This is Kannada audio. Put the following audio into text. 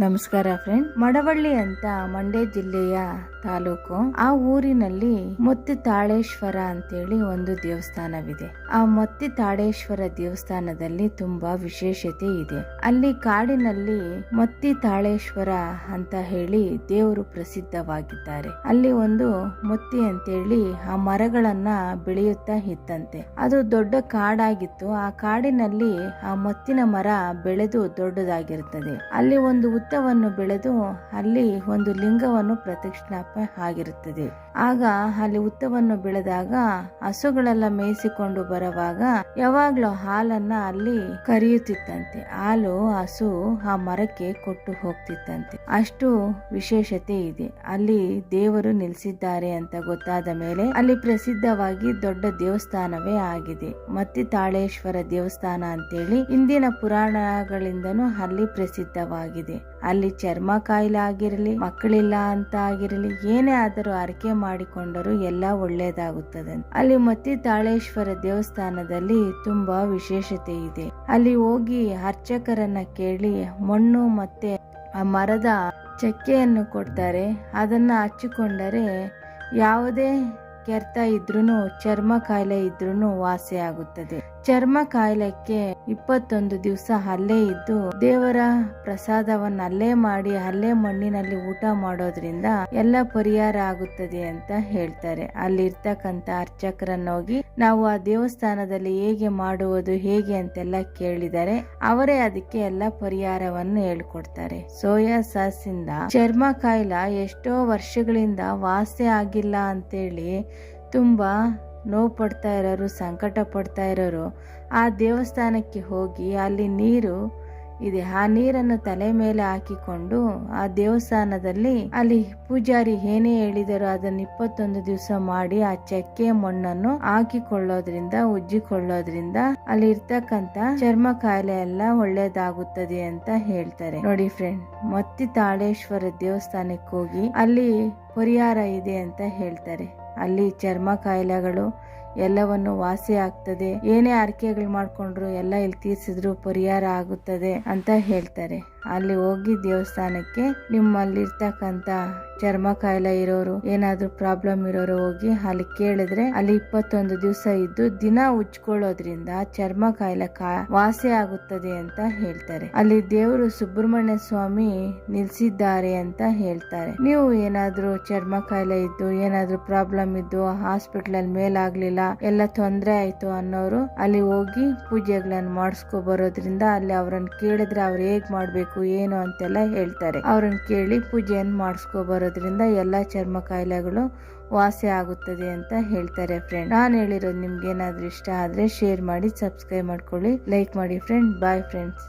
ನಮಸ್ಕಾರ ಫ್ರೆಂಡ್ ಮಡವಳ್ಳಿ ಅಂತ ಮಂಡ್ಯ ಜಿಲ್ಲೆಯ ತಾಲೂಕು, ಆ ಊರಿನಲ್ಲಿ ಮೊತ್ತಿ ತಾಳೇಶ್ವರ ಅಂತೇಳಿ ಒಂದು ದೇವಸ್ಥಾನವಿದೆ. ಆ ಮೊತ್ತಿ ತಾಳೇಶ್ವರ ದೇವಸ್ಥಾನದಲ್ಲಿ ತುಂಬಾ ವಿಶೇಷತೆ ಇದೆ. ಅಲ್ಲಿ ಕಾಡಿನಲ್ಲಿ ಮೊತ್ತಿ ತಾಳೇಶ್ವರ ಅಂತ ಹೇಳಿ ದೇವರು ಪ್ರಸಿದ್ಧವಾಗಿದ್ದಾರೆ. ಅಲ್ಲಿ ಒಂದು ಮೊತ್ತಿ ಅಂತೇಳಿ ಆ ಮರಗಳನ್ನ ಬೆಳೆಯುತ್ತಾ ಇತ್ತಂತೆ. ಅದು ದೊಡ್ಡ ಕಾಡಾಗಿತ್ತು. ಆ ಕಾಡಿನಲ್ಲಿ ಆ ಮೊತ್ತಿನ ಮರ ಬೆಳೆದು ದೊಡ್ಡದಾಗಿರುತ್ತದೆ. ಅಲ್ಲಿ ಒಂದು ಉತ್ತವನ್ನು ಬೆಳೆದು ಅಲ್ಲಿ ಒಂದು ಲಿಂಗವನ್ನು ಪ್ರತಿಷ್ಠಾಪ ಆಗಿರುತ್ತದೆ. ಆಗ ಅಲ್ಲಿ ಉತ್ತವನ್ನು ಬೆಳೆದಾಗ ಹಸುಗಳೆಲ್ಲ ಮೇಯಿಸಿಕೊಂಡು ಬರುವಾಗ ಯಾವಾಗ್ಲೂ ಹಾಲನ್ನ ಅಲ್ಲಿ ಕರಿಯುತ್ತಿತ್ತಂತೆ. ಹಾಲು ಹಸು ಆ ಮರಕ್ಕೆ ಕೊಟ್ಟು ಹೋಗ್ತಿತ್ತಂತೆ. ಅಷ್ಟು ವಿಶೇಷತೆ ಇದೆ. ಅಲ್ಲಿ ದೇವರು ನಿಲ್ಲಿಸಿದ್ದಾರೆ ಅಂತ ಗೊತ್ತಾದ ಮೇಲೆ ಅಲ್ಲಿ ಪ್ರಸಿದ್ಧವಾಗಿ ದೊಡ್ಡ ದೇವಸ್ಥಾನವೇ ಆಗಿದೆ. ಮತ್ತೆ ತಾಳೇಶ್ವರ ದೇವಸ್ಥಾನ ಅಂತೇಳಿ ಇಂದಿನ ಪುರಾಣಗಳಿಂದನೂ ಅಲ್ಲಿ ಪ್ರಸಿದ್ಧವಾಗಿದೆ. ಅಲ್ಲಿ ಚರ್ಮ ಕಾಯಿಲೆ ಆಗಿರಲಿ, ಮಕ್ಕಳಿಲ್ಲ ಅಂತ ಆಗಿರಲಿ, ಏನೇ ಆದರೂ ಅರಕೆ ಮಾಡಿಕೊಂಡರೂ ಎಲ್ಲ ಒಳ್ಳೆಯದಾಗುತ್ತದೆ. ಅಲ್ಲಿ ಮತ್ತಿ ತಾಳೇಶ್ವರ ದೇವಸ್ಥಾನದಲ್ಲಿ ತುಂಬಾ ವಿಶೇಷತೆ ಇದೆ. ಅಲ್ಲಿ ಹೋಗಿ ಅರ್ಚಕರನ್ನ ಕೇಳಿ ಮಣ್ಣು ಮತ್ತೆ ಆ ಮರದ ಚಕ್ಕೆಯನ್ನು ಕೊಡ್ತಾರೆ. ಅದನ್ನ ಹಚ್ಚಿಕೊಂಡರೆ ಯಾವುದೇ ಕೆರೆತ ಇದ್ರೂ ಚರ್ಮ ಕಾಯಿಲೆ ಇದ್ರೂ ವಾಸಿ ಆಗುತ್ತದೆ. ಚರ್ಮ ಕಾಯಿಲೆಕ್ಕೆ ಇಪ್ಪತ್ತೊಂದು ದಿವಸ ಅಲ್ಲೇ ಇದ್ದು, ದೇವರ ಪ್ರಸಾದವನ್ನು ಅಲ್ಲೇ ಮಾಡಿ, ಅಲ್ಲೇ ಮಣ್ಣಿನಲ್ಲಿ ಊಟ ಮಾಡೋದ್ರಿಂದ ಎಲ್ಲ ಪರಿಹಾರ ಆಗುತ್ತದೆ ಅಂತ ಹೇಳ್ತಾರೆ. ಅಲ್ಲಿರ್ತಕ್ಕಂಥ ಅರ್ಚಕರನ್ನೋಗಿ, ನಾವು ಆ ದೇವಸ್ಥಾನದಲ್ಲಿ ಹೇಗೆ ಮಾಡುವುದು, ಹೇಗೆ ಅಂತೆಲ್ಲ ಕೇಳಿದರೆ, ಅವರೇ ಅದಕ್ಕೆ ಎಲ್ಲ ಪರಿಹಾರವನ್ನು ಹೇಳ್ಕೊಡ್ತಾರೆ. ಸೋಯಾ ಸಾಸ್ ಇಂದ ಚರ್ಮ ಕಾಯಿಲೆ ಎಷ್ಟೋ ವರ್ಷಗಳಿಂದ ವಾಸಿ ಆಗಿಲ್ಲ ಅಂತೇಳಿ ತುಂಬಾ ನೋವು ಪಡ್ತಾ ಇರೋರು, ಸಂಕಟ ಪಡ್ತಾ ಇರೋರು, ಆ ದೇವಸ್ಥಾನಕ್ಕೆ ಹೋಗಿ ಅಲ್ಲಿ ನೀರು ಇದೆ. ಆ ನೀರನ್ನು ತಲೆ ಮೇಲೆ ಹಾಕಿಕೊಂಡು ಆ ದೇವಸ್ಥಾನದಲ್ಲಿ ಅಲ್ಲಿ ಪೂಜಾರಿ ಏನೇ ಹೇಳಿದರು ಅದನ್ನ ಇಪ್ಪತ್ತೊಂದು ದಿವಸ ಮಾಡಿ ಆ ಚಕ್ಕೆ ಮಣ್ಣನ್ನು ಹಾಕಿಕೊಳ್ಳೋದ್ರಿಂದ, ಉಜ್ಜಿಕೊಳ್ಳೋದ್ರಿಂದ ಅಲ್ಲಿ ಇರ್ತಕ್ಕಂತ ಚರ್ಮ ಕಾಯಿಲೆ ಎಲ್ಲ ಒಳ್ಳೇದಾಗುತ್ತದೆ ಅಂತ ಹೇಳ್ತಾರೆ. ನೋಡಿ ಫ್ರೆಂಡ್ ಮತ್ತಿ ತಾಳೇಶ್ವರ ದೇವಸ್ಥಾನಕ್ಕೆ ಹೋಗಿ ಅಲ್ಲಿ ಪರಿಹಾರ ಇದೆ ಅಂತ ಹೇಳ್ತಾರೆ. ಅಲ್ಲಿ ಚರ್ಮ ಕಾಯಿಲೆಗಳು ಎಲ್ಲವನ್ನು ವಾಸಿ ಆಗ್ತದೆ. ಏನೇ ಆರ್ಕೆಗಳು ಮಾಡಿಕೊಂಡ್ರು ಎಲ್ಲ ಇಲ್ಲಿ ತೀರ್ಸಿದ್ರು ಪರಿಹಾರ ಆಗುತ್ತದೆ ಅಂತ ಹೇಳ್ತಾರೆ. ಅಲ್ಲಿ ಹೋಗಿ ದೇವಸ್ಥಾನಕ್ಕೆ ನಿಮ್ಮಲ್ಲಿರ್ತಕ್ಕಂತ ಚರ್ಮ ಕಾಯಿಲೆ ಇರೋರು, ಏನಾದ್ರೂ ಪ್ರಾಬ್ಲಮ್ ಇರೋರು ಹೋಗಿ ಅಲ್ಲಿ ಕೇಳಿದ್ರೆ ಅಲ್ಲಿ ಇಪ್ಪತ್ತೊಂದು ದಿವಸ ಇದ್ದು ದಿನ ಉಚ್ಕೊಳ್ಳೋದ್ರಿಂದ ಚರ್ಮ ಕಾಯಿಲೆ ಕಾ ವಾಸಿ ಆಗುತ್ತದೆ ಅಂತ ಹೇಳ್ತಾರೆ. ಅಲ್ಲಿ ದೇವರು ಸುಬ್ರಹ್ಮಣ್ಯ ಸ್ವಾಮಿ ನಿಲ್ಸಿದ್ದಾರೆ ಅಂತ ಹೇಳ್ತಾರೆ. ನೀವು ಏನಾದ್ರೂ ಚರ್ಮ ಕಾಯಿಲೆ ಇದ್ದು, ಏನಾದ್ರೂ ಪ್ರಾಬ್ಲಮ್ ಇದ್ದು ಹಾಸ್ಪಿಟಲ್ ಅಲ್ಲಿ ಮೇಲಾಗ್ಲಿಲ್ಲ, ಎಲ್ಲ ತೊಂದರೆ ಆಯ್ತು ಅನ್ನೋರು ಅಲ್ಲಿ ಹೋಗಿ ಪೂಜೆಗಳನ್ನ ಮಾಡಿಸ್ಕೊ ಬರೋದ್ರಿಂದ ಅಲ್ಲಿ ಅವ್ರನ್ನ ಕೇಳಿದ್ರೆ ಅವ್ರು ಹೇಗ್ ಮಾಡ್ಬೇಕು, ಏನು ಅಂತೆಲ್ಲ ಹೇಳ್ತಾರೆ. ಅವ್ರನ್ನ ಕೇಳಿ ಪೂಜೆಯನ್ನು ಮಾಡಿಸ್ಕೊ ಬರೋದ್ರಿಂದ ಎಲ್ಲಾ ಚರ್ಮ ಕಾಯಿಲೆಗಳು ವಾಸಿ ಆಗುತ್ತದೆ ಅಂತ ಹೇಳ್ತಾರೆ ಫ್ರೆಂಡ್ ನಾನು ಹೇಳಿರೋದು ನಿಮ್ಗೆ ಏನಾದ್ರೂ ಇಷ್ಟ ಆದ್ರೆ ಶೇರ್ ಮಾಡಿ ಸಬ್ಸ್ಕ್ರೈಬ್ ಮಾಡ್ಕೊಳ್ಳಿ. ಲೈಕ್ ಮಾಡಿ ಫ್ರೆಂಡ್ ಬಾಯ್ ಫ್ರೆಂಡ್ಸ್